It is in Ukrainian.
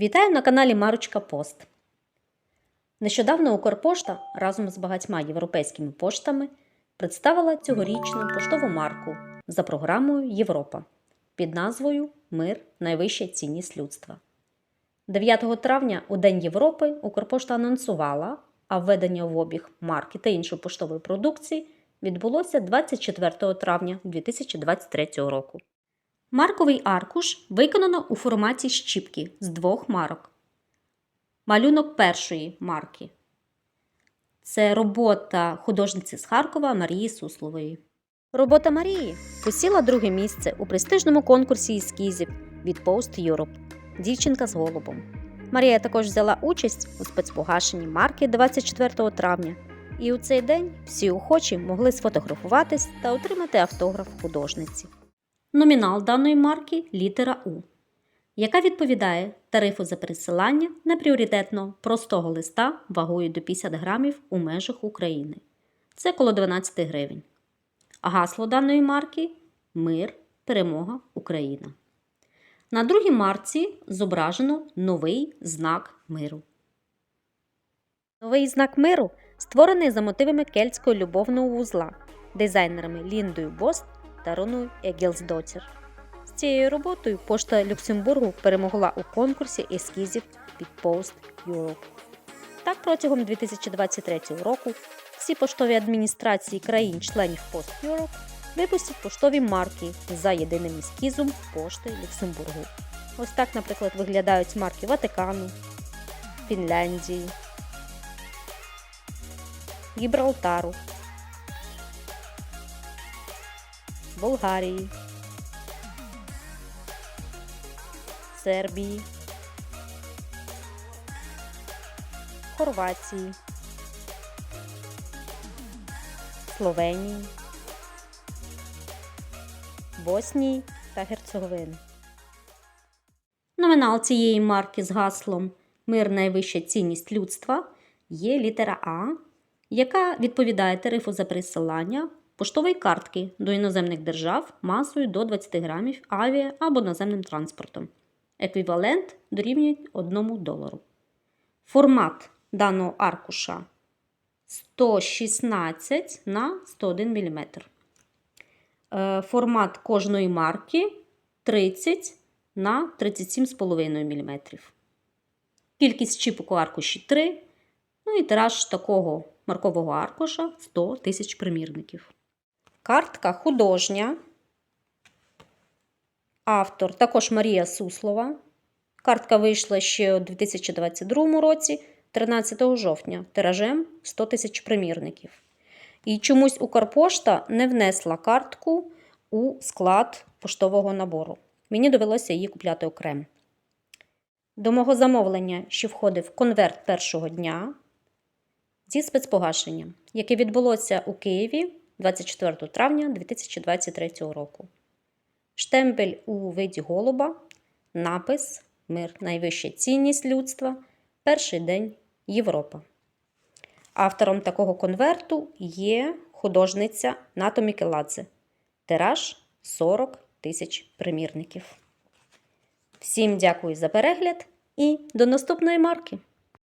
Вітаю на каналі Марочка Пост. Нещодавно Укрпошта разом з багатьма європейськими поштами представила цьогорічну поштову марку за програмою Європа під назвою Мир найвища цінність людства. 9 травня, у День Європи, Укрпошта анонсувала, а введення в обіг марки та іншої поштової продукції відбулося 24 травня 2023 року. Марковий аркуш виконано у форматі щіпки з двох марок. Малюнок першої марки. Це робота художниці з Харкова Марії Суслової. Робота Марії посіла друге місце у престижному конкурсі ескізів від Post Europe Дівчинка з голубом. Марія також взяла участь у спецпогашенні марки 24 травня, і у цей день всі охочі могли сфотографуватись та отримати автограф художниці. Номінал даної марки літера У, яка відповідає тарифу за пересилання на пріоритетно простого листа вагою до 50 грамів у межах України. Це коло 12 гривень. Гасло даної марки Мир, перемога, Україна. На другій марці зображено новий знак миру. Новий знак миру створений за мотивами кельтського любовного вузла дизайнерами Ліндою Бост та Роною Егілсдотір. З цією роботою пошта Люксембургу перемогла у конкурсі ескізів від Post Europe. Так, протягом 2023 року всі поштові адміністрації країн-членів Post Europe випустять поштові марки за єдиним ескізом пошти Люксембургу. Ось так, наприклад, виглядають марки Ватикану, Фінляндії, Гібралтару, Болгарії, Сербії, Хорватії, Словенії, Боснії та Герцеговини. Номінал цієї марки з гаслом Мир найвища цінність людства є літера А, яка відповідає тарифу за присилання поштової картки до іноземних держав масою до 20 грамів авіа або наземним транспортом. Еквівалент дорівнює 1 долару. Формат даного аркуша 116 на 101 мм. Е, Формат кожної марки 30 на 37,5 мм. Кількість чіпок у аркуші 3. Ну і тираж такого маркового аркуша 100 тисяч примірників. Картка художня. Автор також Марія Суслова. Картка вийшла ще у 2022 році, 13 жовтня, тиражем 100 тисяч примірників. І чомусь Укрпошта не внесла картку у склад поштового набору. Мені довелося її купляти окремо. До мого замовлення ще входив конверт першого дня зі спецпогашенням, яке відбулося у Києві 24 травня 2023 року. Штемпель у виді голуба, напис Мир найвища цінність людства. Перший день Європа. Автором такого конверту є художниця Нато Мікеладзе. Тираж 40 тисяч примірників. Всім дякую за перегляд і до наступної марки!